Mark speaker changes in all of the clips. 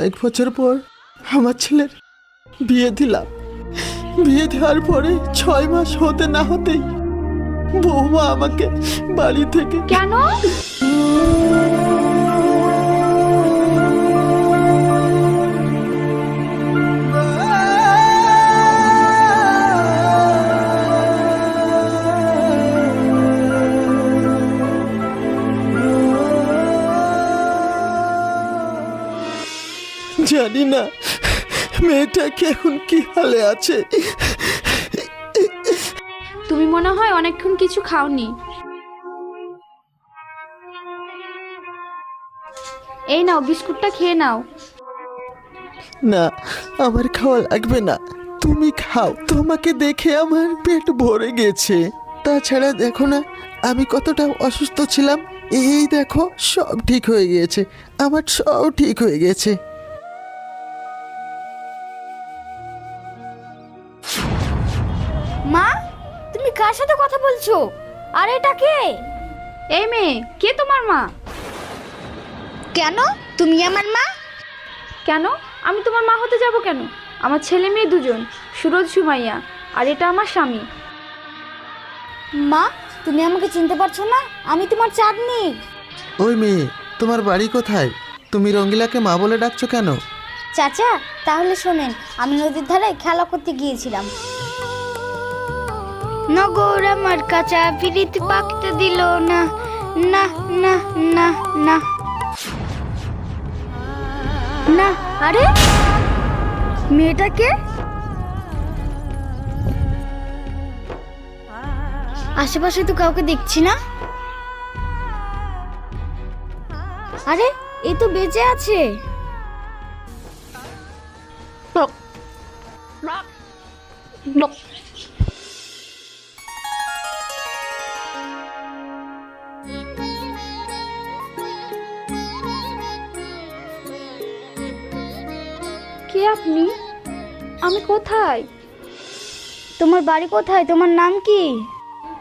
Speaker 1: কয়েক বছর পর আমার ছেলের বিয়ে দিলাম। বিয়ে দেওয়ার পরে ছয় মাস হতে না হতেই বৌমা আমাকে বাড়ি থেকে
Speaker 2: কেন?
Speaker 1: জানি না। মেয়েটা কি এখন কি হালে আছে?
Speaker 2: তুমি মনে হয় অনেকক্ষণ কিছু খাওনি। এই নাও বিস্কুটটা খেয়ে নাও।
Speaker 1: না আমার খাওয়া লাগবে না। তুমি খাও তোমাকে দেখে আমার পেট ভরে গেছে। তাছাড়া দেখো না আমি কতটা অসুস্থ ছিলাম। এই দেখো সব ঠিক হয়ে গিয়েছে। আমার সব ঠিক হয়ে গেছে।
Speaker 3: বলছো? আর এটা কে?
Speaker 2: এই মেয়ে কে তোমার মা?
Speaker 3: কেন? তুমি আমার মা?
Speaker 2: কেন? আমি তোমার মা হতে যাব কেন? আমার ছেলে মেয়ে দুজন সুরজ সুমাইয়া আর এটা আমার স্বামী।
Speaker 3: মা তুমি আমাকে চিনতে পারছ না? আমি তোমার চাঁদনি।
Speaker 1: ওই মেয়ে তোমার বাড়ি কোথায়? তুমি রঙ্গিলাকে মা বলে ডাকছো কেন?
Speaker 3: চাচা তাহলে শোনেন আমি নদীর ধারে খেলা করতে গিয়েছিলাম। নগর আমার কাঁচা পিড়িত পাকতে দিল না না না না না। না, আরে? মেয়েটাকে? আশেপাশে তো কাউকে দেখছি না। আরে, এ তো বেঁচে আছে।
Speaker 2: কে আপনি? আমি কোথায়?
Speaker 3: তোমার বাড়ি কোথায়? তোমার নাম কি?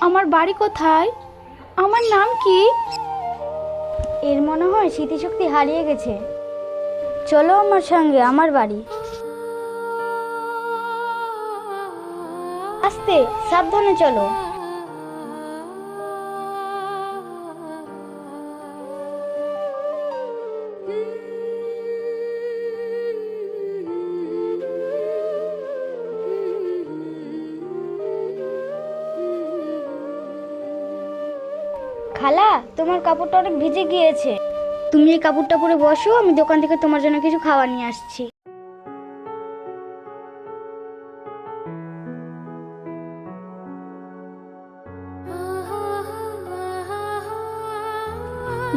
Speaker 2: আমার বাড়ি কোথায়? আমার নাম কি?
Speaker 3: এর মনে হয় স্মৃতিশক্তি হারিয়ে গেছে। চলো আমার সঙ্গে, আমার বাড়ি। আস্তে, সাবধানে চলো। কাপড়টা অনেক ভিজে গিয়েছে। তুমি এই কাপড়টা পরে বসো আমি দোকান থেকে তোমার জন্য কিছু খাওয়া নিয়ে আসছি।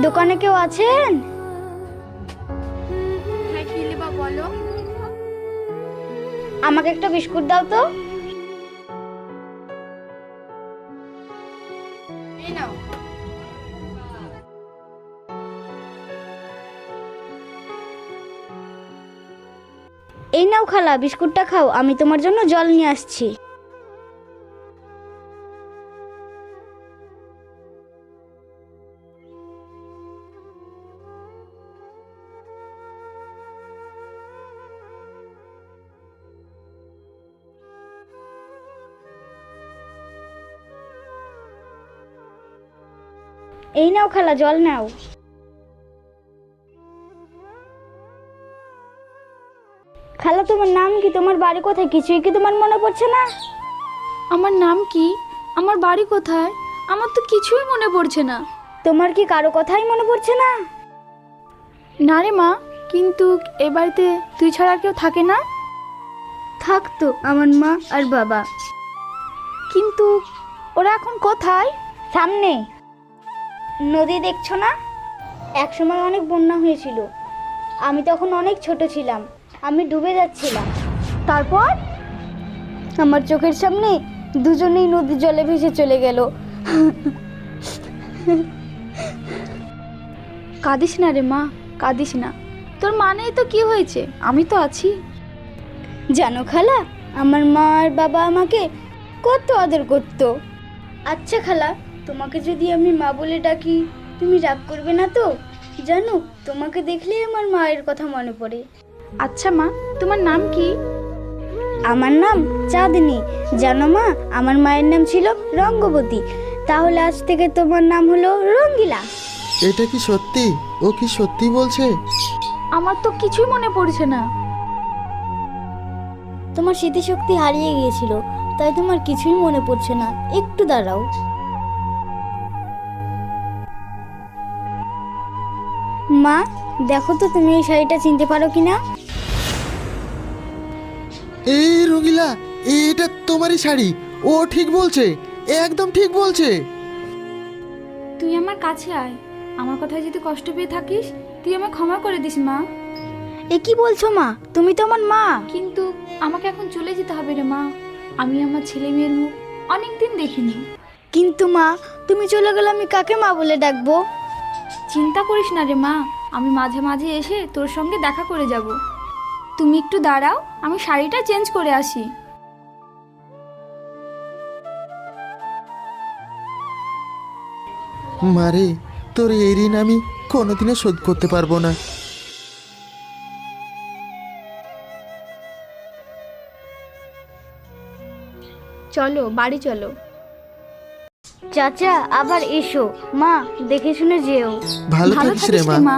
Speaker 3: দোকানে কেউ আছেন?
Speaker 2: হ্যাঁ কি নেবা বলো।
Speaker 3: আমাকে একটা বিস্কুট দাও তো।
Speaker 2: এই নাও।
Speaker 3: এই নাও খালা, বিস্কুটটা খাও, আমি তোমার জন্য জল নিয়ে আসছি। এই নাও খালা, জল নাও। তোমার নাম কি? তোমার বাড়ি কোথায়? কিছুই কি তোমার মনে পড়ছে না?
Speaker 2: আমার নাম কি? আমার বাড়ি কোথায়? আমার তো কিছুই মনে পড়ছে না।
Speaker 3: তোমার কি কারও কথাই মনে পড়ছে না?
Speaker 2: না রে মা কিন্তু এ বাড়িতে তুই ছাড়া কেউ থাকে না?
Speaker 3: থাকতো আমার মা আর বাবা।
Speaker 2: কিন্তু ওরা এখন কোথায়?
Speaker 3: সামনে। নদী দেখছ না? একসময় অনেক বন্যা হয়েছিল। আমি তখন অনেক ছোট ছিলাম। আমি ডুবে যাচ্ছিলাম। তারপর? আমার চোখের সামনে দুজনেই নদীর জলে ভেসে চলে গেল।
Speaker 2: কাঁদিস না রে মা, কাঁদিস না। তোর মানেই তো কি হয়েছে? আমি তো আছি।
Speaker 3: জানো খালা, আমার মা আর বাবা আমাকে কত আদর করতো। আচ্ছা খালা, তোমাকে যদি আমি মা বলে ডাকি, তুমি রাগ করবে না তো? জানো, তোমাকে দেখলেই আমার মায়ের কথা মনে পড়ে।
Speaker 2: আচ্ছা মা তোমার নাম কি?
Speaker 3: আমার নাম চাঁদনি। জানো মা আমার মায়ের নাম ছিল রঙ্গবতী। তাহলে আজ থেকে তোমার নাম হলো রঙ্গিলা।
Speaker 1: এটা কি সত্যি? ও কি সত্যি বলছে?
Speaker 2: আমার তো কিছুই মনে পড়ছে না।
Speaker 3: তোমার স্মৃতিশক্তি হারিয়ে গিয়েছিল তাই তোমার কিছুই মনে পড়ছে না। একটু দাঁড়াও। মা দেখো তো তুমি এই শাড়িটা চিনতে পারো কিনা?
Speaker 1: এই রঙিলা এটা তোমারই শাড়ি। ও ঠিক বলছে একদম ঠিক বলছে।
Speaker 2: তুই আমার কাছে আয়। আমার কথায় যদি কষ্ট পেয়ে থাকিস তুই আমায় ক্ষমা করে দিস মা।
Speaker 3: এ কি বলছো মা? তুমি তো আমার মা।
Speaker 2: কিন্তু আমাকে এখন চলে যেতে হবে রে মা। আমি আমার ছেলে মেয়ের মুখ অনেক দিন দেখিনি।
Speaker 3: কিন্তু মা তুমি চলে গেলে আমি কাকে মা বলে ডাকবো?
Speaker 2: চিন্তা করিস না রে মা। আমি মাঝে মাঝে এসে তোর সঙ্গে দেখা করে যাব। তুমি একটু দাঁড়াও আমি শাড়িটা চেঞ্জ করে আসি।
Speaker 1: মারে তোর এই ঋণ আমি কোনোদিনও শোধ করতে পারব না।
Speaker 2: চলো বাড়ি চলো।
Speaker 3: চাচা আবার এসো। মা দেখে শুনে যেও।
Speaker 1: ভালো
Speaker 2: ভালো
Speaker 1: থাকিস রে মা?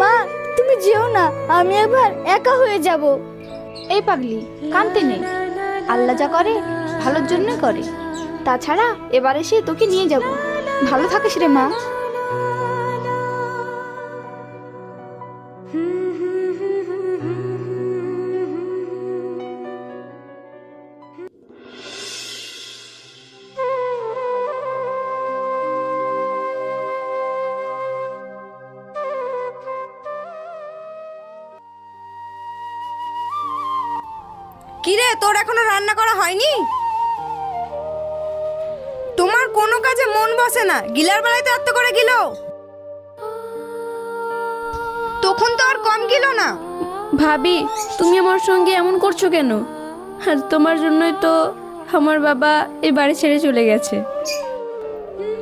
Speaker 2: মা!
Speaker 3: তুমি যেও না, আমি একবার একা হয়ে যাব।
Speaker 2: এই পাগলি, কানতে নেই। আল্লাহ যা করে, ভালোর জন্যই করে। তাছাড়া এবার এসে তোকে নিয়ে যাব। ভালো থাকিস রে মা।
Speaker 4: কিরে, তোর এখনও রান্না করা হয়নি? কোনো কাজে মন বসে না। গিলার বেলায় তো এত করে গিলো। তখন তো আর কম গিল না।
Speaker 5: ভাবি তুমি আমার সঙ্গে এমন করছ কেন? আর তোমার জন্যই তো আমার বাবা এই বাড়ি ছেড়ে চলে গেছে।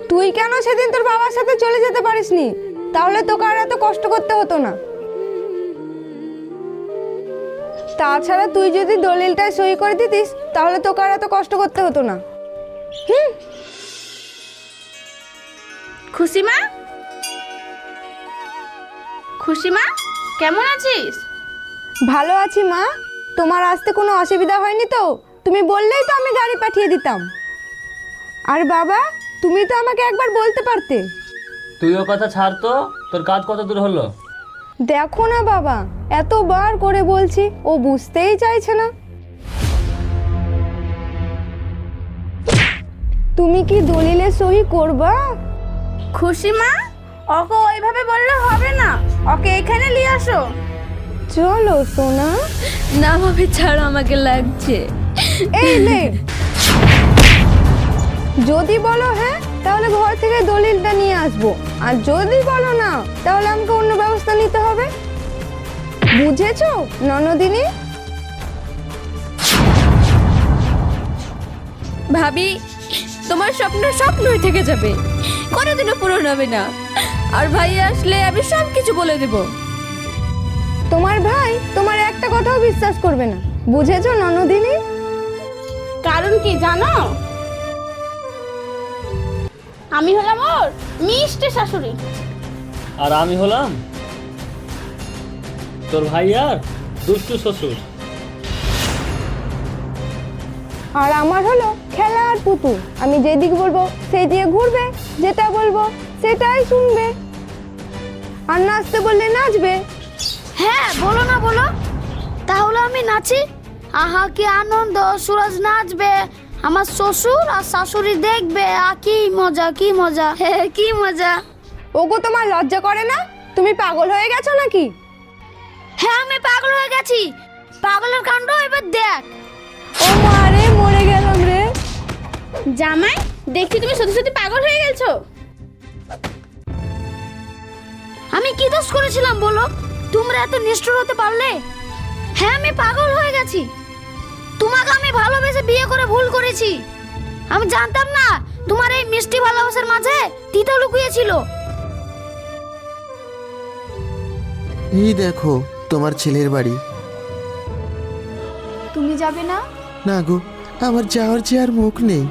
Speaker 4: তুই কেন সেদিন তোর বাবার সাথে চলে যেতে পারিসনি? তাহলে তোকে আর এত কষ্ট করতে হতো না। তাছাড়া তুই যদি দলিলটায় সই করে দিতিস তাহলে তোকে আর এত কষ্ট করতে হতো না।
Speaker 5: খুশি মা খুশি মা কেমন আছিস?
Speaker 4: ভালো আছি মা। তোমার আসতে কোনো অসুবিধা হয়নি তো? তুমি বললেই তো আমি গাড়ি পাঠিয়ে দিতাম। আর বাবা তুমি তো আমাকে একবার বলতে পারতে।
Speaker 6: তুই ও কথা ছাড় তো তোর কাজ কত দূর হলো?
Speaker 4: দেখো না বাবা এতবার করে বলছি ও বুঝতেই চাইছে না। তুমি কি দলিলে সহি করবা?
Speaker 5: খুশি মা? ওকে ওইভাবে বললে হবে না। ওকে এখানে নিয়ে আসো।
Speaker 4: চলো সোনা।
Speaker 5: না ভাবে ছাড় আমাকে লাগছে।
Speaker 4: এই লে যদি বলো হ্যাঁ তাহলে ঘর থেকে দলিলটা নিয়ে আসব। আর যদি বলো না তাহলে আমাকে অন্য ব্যবস্থা নিতে হবে। বুঝেছ ননদিনী?
Speaker 5: ভাবি তোমার স্বপ্ন স্বপ্নই থেকে যাবে। কোনোদিনও পূরণ হবে না। আর ভাই আসলে আমি সব কিছু বলে দেবো।
Speaker 4: তোমার ভাই তোমার একটা কথাও বিশ্বাস করবে না। বুঝেছ ননদিনী?
Speaker 5: কারণ কি জানো? আমি হলাম ওর মিষ্টি শাশুড়ি।
Speaker 6: আর আমি হলাম তোর ভাই আর দুষ্টু শ্বশুর।
Speaker 4: আর আমার হলো খেলা আর পুতুল। আমি যেদিক বলব সেই দিয়ে ঘুরবে যেটা বলব সেটাই শুনবে। আর নাচতে বললে নাচবে।
Speaker 3: হ্যাঁ বলো না বলো। তাহলে আমি নাচি। আহা কি আনন্দ সুরজ নাচবে।
Speaker 7: আমার শ্বশুর আর শাশুড়ি দেখবে। আ কি মজা কি মজা। হে কি মজা।
Speaker 4: ওগো তোমার লজ্জা করে না? তুমি পাগল হয়ে গেছো নাকি?
Speaker 7: হ্যাঁ আমি পাগল হয়ে গেছি। পাগলের কাণ্ড এবার দেখ।
Speaker 4: ও মা
Speaker 2: জামাই দেখছি তুমি সত্যি সত্যি পাগল হয়ে গেছো।
Speaker 7: আমি কি দোষ করেছিলাম বলো? তোমরা এত নিষ্ঠুর হতে পারলে? হ্যাঁ আমি পাগল হয়ে গেছি। তোমাকে আমি ভালোবেসে বিয়ে করে ভুল করেছি। আমি জানতাম না তোমার এই মিষ্টি ভালোবাসার মাঝে তিতা লুকিয়েছিল।
Speaker 1: এই দেখো তোমার ছেলের বাড়ি।
Speaker 2: তুমি যাবে না?
Speaker 1: না গো আমার যাওয়ার যে আর মুখ নেই।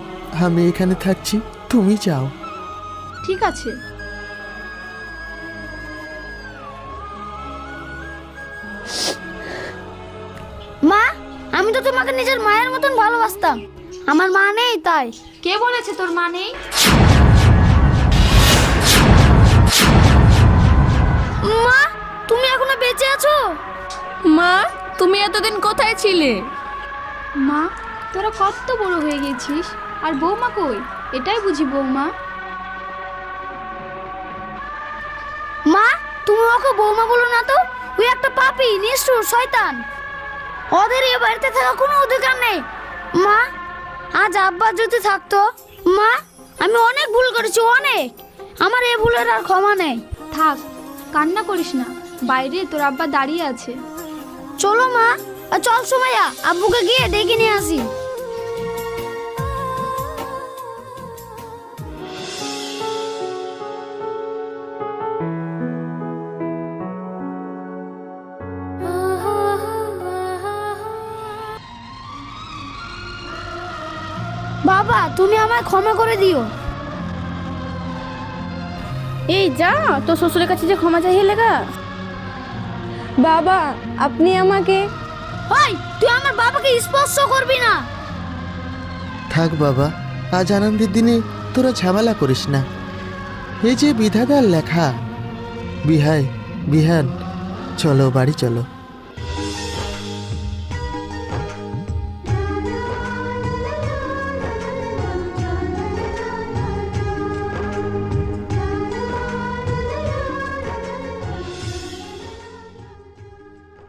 Speaker 1: আমি এখানে থাকছি তুমি যাও।
Speaker 2: ঠিক আছে।
Speaker 7: মা আমি তো তোমাকে নিজের মায়ের মতন ভালোবাসতাম। আমার মা নেই তাই।
Speaker 2: কে বলেছে তোর মা নেই?
Speaker 7: মা তুমি এখনও বেঁচে আছো?
Speaker 5: মা তুমি এতদিন কোথায় ছিলে?
Speaker 2: মা তোরা কত বড় হয়ে গেছিস? আর বৌমা কই? এটাই বুঝি বৌমা।
Speaker 7: মা তুমি ওকে বৌমা বলো না তো? ওই একটা পাপি নিষ্ঠুর শয়তান। ওদের এ বাড়িতে থাকা কোনো অধিকার নেই। মা আজ আব্বা যদি থাকতো মা আমি অনেক ভুল করেছি অনেক। আমার এ ভুলের আর ক্ষমা নেই।
Speaker 2: থাক কান্না করিস না। বাইরে তোর আব্বা দাঁড়িয়ে আছে।
Speaker 7: চলো মা চল সময়া আব্বুকে গিয়ে ডেকে নিয়ে আসি। বাবা তুমি আমায় ক্ষমা করে দিও।
Speaker 2: এই যা তোর শ্বশুরের কাছে যে ক্ষমা চাইয়ে লেগা।
Speaker 4: বাবা আপনি আমাকে
Speaker 7: ওই তুই আমার বাবাকে স্পর্শ করবি না।
Speaker 1: থাক বাবা আজ আনন্দের দিনে তোরা ঝামেলা করিস না। এই যে বিধাতার লেখা বিহাই বিহান চলো বাড়ি চলো।